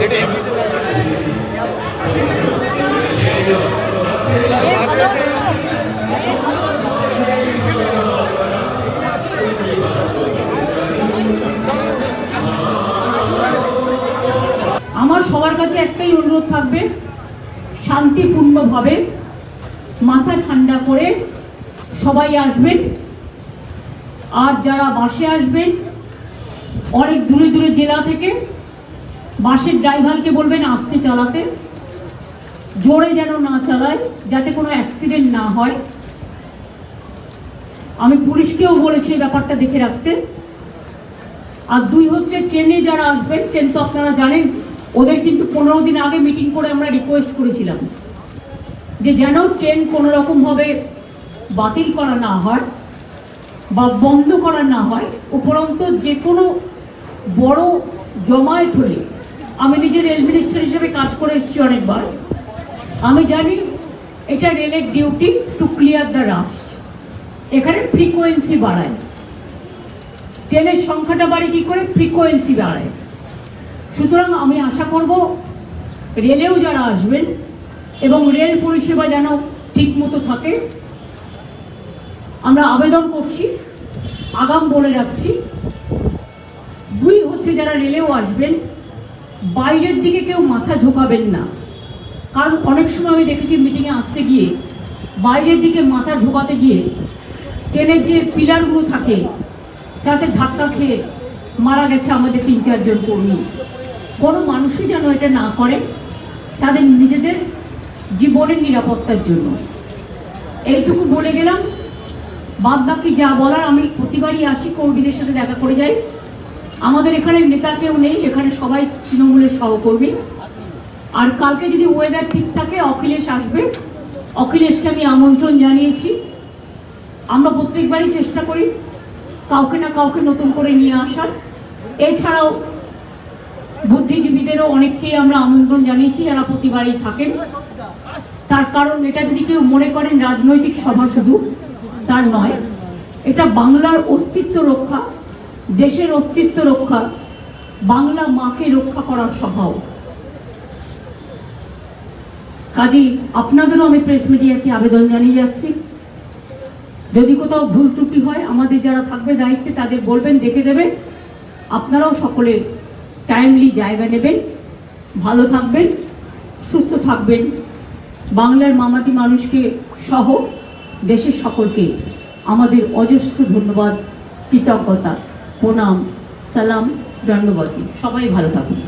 আমার সবার কাছে একটাই অনুরোধ থাকবে, শান্তিপূর্ণভাবে মাথা ঠান্ডা করে সবাই আসবেন। আর যারা বাসে আসবেন, অনেক দূরে দূরে জেলা থেকে বাসের ড্রাইভারকে বলবেন আসতে চালাতে, জোরে যেন না চালায়, যাতে কোনো অ্যাক্সিডেন্ট না হয়। আমি পুলিশকেও বলেছি ব্যাপারটা দেখে রাখতে। আর দুই হচ্ছে, ট্রেনে যারা আসবেন, ট্রেন তো আপনারা জানেন, ওদের কিন্তু পনেরো দিন আগে মিটিং করে আমরা রিকোয়েস্ট করেছিলাম যে যেন ট্রেন কোনো রকমভাবে বাতিল করা না হয় বা বন্ধ করা না হয়, উপরন্ত যে কোনো বড় জমায়েত হলে আমি নিজে রেল মিনিস্টার হিসেবে কাজ করে এসেছি অনেকবার। আমি জানি এটা রেলের duty to clear the rush এখানে ফ্রিকোয়েন্সি বাড়ায়। ট্রেনের সংখ্যাটা বাড়ে কী করে? ফ্রিকোয়েন্সি বাড়ায়। সুতরাং আমি আশা করব রেলেও যারা আসবেন এবং রেল পরিষেবা যেন ঠিক মতো থাকে, আমরা আবেদন করছি, আগাম বলে রাখছি। দুই হচ্ছে যারা রেলেও আসবেন বাইরের দিকে কেউ মাথা ঝোঁকাবেন না। কারণ অনেক সময় আমি দেখেছি মিটিংয়ে আসতে গিয়ে, বাইরের দিকে মাথা ঝোঁকাতে গিয়ে, ট্রেনের যে পিলারগুলো থাকে, তাতে ধাক্কা খেয়ে মারা গেছে আমাদের তিন চারজন কর্মী। কোনো মানুষই যেন এটা না করে, তাদের নিজেদের জীবনের নিরাপত্তার জন্য। এইটুকু বলে গেলাম। বাদ বাকি যা বলার আমি প্রতিবারই আসি, কর্মীদের সাথে দেখা করে যাই। আমাদের এখানে নেতা কেউ নেই, এখানে সবাই তৃণমূলের সহকর্মী। আর কালকে যদি ওয়েদার ঠিক থাকে, অখিলেশ আসবে। অখিলেশকে আমি আমন্ত্রণ জানিয়েছি। আমরা প্রত্যেকবারই চেষ্টা করি কাউকে না কাউকে নতুন করে নিয়ে আসার। এছাড়াও বুদ্ধিজীবীদেরও অনেককেই আমরা আমন্ত্রণ জানিয়েছি, যারা প্রতিবারই থাকেন। তার কারণ এটা যদি কেউ মনে করেন, রাজনৈতিক সভা শুধু, তার নয়। এটা বাংলার অস্তিত্ব রক্ষা। দেশের অস্তিত্ব রক্ষা, বাংলা মাকে রক্ষা করার সভাও কাজী আপনাদেরও আমি প্রেস মিডিয়াকে আবেদন জানিয়ে যাচ্ছি। যদি কোথাও ভুল ত্রুটি হয়, আমাদের যারা থাকবে দায়িত্বে তাদের বলবেন, দেখে দেবেন। আপনারাও সকলে টাইমলি জায়গা নেবেন, ভালো থাকবেন, সুস্থ থাকবেন। বাংলার মামাটি মানুষকে সহ দেশের সকলকে আমাদের অজস্র ধন্যবাদ, কৃতজ্ঞতা। প্রণাম সালাম দণ্ডবতী। সবাই ভালো থাকুন।